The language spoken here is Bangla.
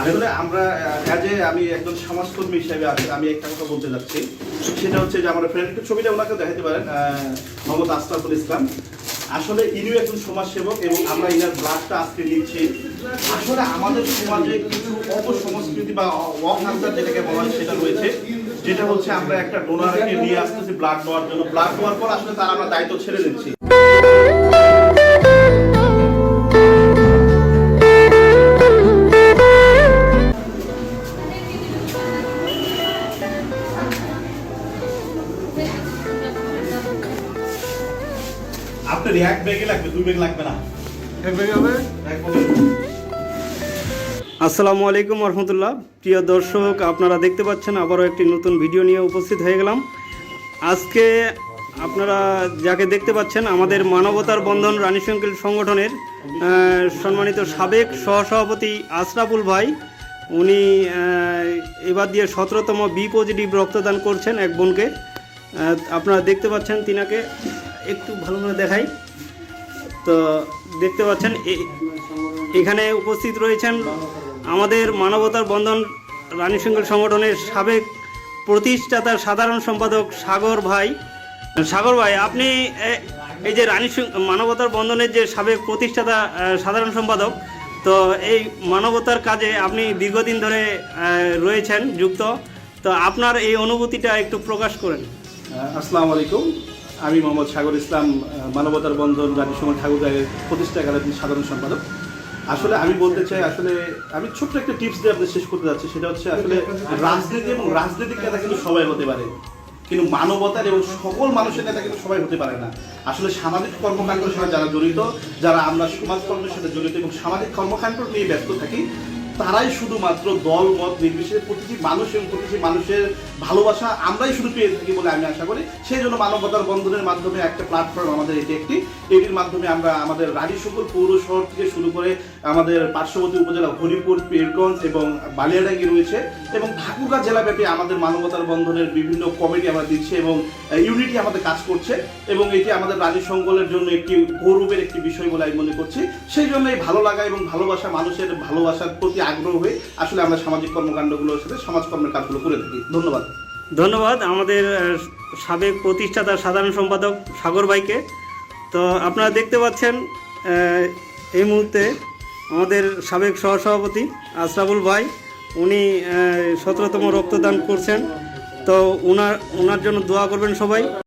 আসলে আমরা অ্যাজ আমি একজন সমাজকর্মী হিসেবে আমি একটা কথা বলতে যাচ্ছি। সেটা হচ্ছে যে আমার ফ্রেন্ড একটু ছবিটা ওনাকে দেখাতে পারেন মোহাম্মদ আশরাফুল ইসলাম। আসলে ইনিও একজন সমাজসেবক এবং আমরা ইনার ব্লাডটা আজকে নিচ্ছি। আসলে আমাদের সমাজে কিছু অপসংস্কৃতি বা অকালচার, যেটাকে বলা হয়, সেটা রয়েছে। যেটা হচ্ছে আমরা একটা ডোনারকে নিয়ে আসতেছি ব্লাড নেওয়ার জন্য। ব্লাড নেওয়ার পর আসলে তার আমরা দায়িত্ব ছেড়ে দিচ্ছি। আপনার এক ব্যাগে লাগবে দুই ব্যাগ লাগবে না। এক ব্যাগে হবে? এক আসসালামু আলাইকুম রহমতুল্লাহ। প্রিয় দর্শক আপনারা দেখতে পাচ্ছেন আবারও একটি নতুন ভিডিও নিয়ে উপস্থিত হয়ে গেলাম। আজকে আপনারা যাকে দেখতে পাচ্ছেন আমাদের মানবতার বন্ধন রানী শঙ্কিল সংগঠনের সম্মানিত সাবেক সহসভাপতি আশরাফুল ভাই উনি এবার দিয়ে সতেরোতম বি পজিটিভ রক্তদান করছেন এক বোনকে। আপনারা দেখতে পাচ্ছেন তিনাকে। একটু ভালো করে দেখাই। তো দেখতে পাচ্ছেন এখানে উপস্থিত রয়েছেন আমাদের মানবতার বন্ধন রানী সিংহল সংগঠনের সাবেক প্রতিষ্ঠাতা সাধারণ সম্পাদক সাগর ভাই। সাগর ভাই আপনি এই যে রানী মানবতার বন্ধনের যে সাবেক প্রতিষ্ঠাতা সাধারণ সম্পাদক তো এই মানবতার কাজে আপনি দীর্ঘদিন ধরে রয়েছেন যুক্ত। তো আপনার এই অনুভূতিটা একটু প্রকাশ করেন। আহ, আসসালামু আলাইকুম। আমি মোহাম্মদ সাগর ইসলাম মানবতার বন্ধন রানীসময় ঠাকুরের প্রতিষ্ঠাকালের সাধারণ সম্পাদক। আসলে আমি বলতে চাই, আসলে আমি ছোট্ট একটা টিপস দিয়ে আপনাদের শেষ করতে যাচ্ছি। সেটা হচ্ছে, আসলে রাজনীতি এবং রাজনৈতিক নেতা কিন্তু সবাই হতে পারে। কিন্তু মানবতার এবং সকল মানুষের নেতা কিন্তু সবাই হতে পারে না। আসলে সামাজিক কর্মকাণ্ডের সাথে যারা জড়িত, যারা আমরা সমাজকর্মের সাথে জড়িত এবং সামাজিক কর্মকাণ্ড নিয়ে ব্যস্ত থাকি, তারাই শুধুমাত্র দল, মত নির্বিশেষে প্রতিটি মানুষ এবং প্রতিটি মানুষের ভালোবাসা আমরাই শুধু পেয়ে থাকি বলে আমি আশা করি। সেই জন্য মানবতার বন্ধনের মাধ্যমে একটা প্ল্যাটফর্ম আমাদের এটি একটি এটির মাধ্যমে আমরা আমাদের রানী সকল পৌর শহর থেকে শুরু করে আমাদের পার্শ্ববর্তী উপজেলা হরিপুর, পীরগঞ্জ এবং বালিয়াডাঙ্গি রয়েছে এবং ঠাকুরগাঁ জেলাব্যাপী আমাদের মানবতার বন্ধনের বিভিন্ন কমিটি আমরা দিচ্ছি এবং ইউনিটি আমাদের কাজ করছে এবং এটি আমাদের রানী সঙ্গলের জন্য একটি গৌরবের একটি বিষয় বলে আমি মনে করছি। সেই জন্য এই ভালো লাগা এবং ভালোবাসা মানুষের ভালোবাসার প্রতি আগ্রহ হয়ে আসলে আমরা সামাজিক কর্মকাণ্ডগুলোর সাথে সমাজকর্মের কাজগুলো করে থাকি। ধন্যবাদ। ধন্যবাদ আমাদের সাবেক প্রতিষ্ঠাতা সাধারণ সম্পাদক সাগর ভাইকে। তো আপনারা দেখতে পাচ্ছেন এই মুহূর্তে আমাদের সাবেক সহসভাপতি আশরাফুল ভাই, উনি সতেরোতম রক্তদান করছেন। তো ওনার ওনার জন্য দোয়া করবেন সবাই।